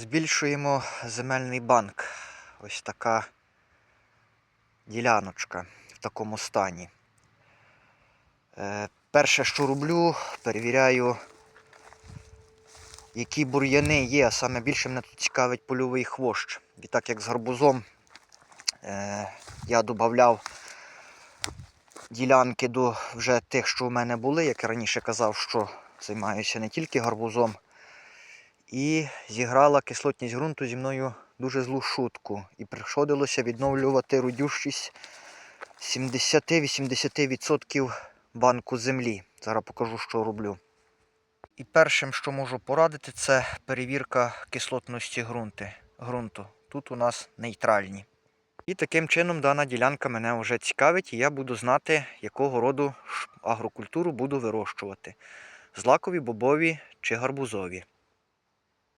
Збільшуємо земельний банк. Ось така діляночка в такому стані. Е, Перше, що роблю, перевіряю, які бур'яни є. Саме більше мене тут цікавить польовий хвощ. І так як з гарбузом е, я додавав ділянки до вже тих, що в мене були, як я раніше казав, що займаюся не тільки гарбузом. І зіграла кислотність ґрунту зі мною дуже злу шутку. І приходилося відновлювати родющість 70-80% банку землі. Зараз покажу, що роблю. І першим, що можу порадити, це перевірка кислотності ґрунту. Тут у нас нейтральні. І таким чином дана ділянка мене вже цікавить, і я буду знати, якого роду агрокультуру буду вирощувати. Злакові, бобові чи гарбузові.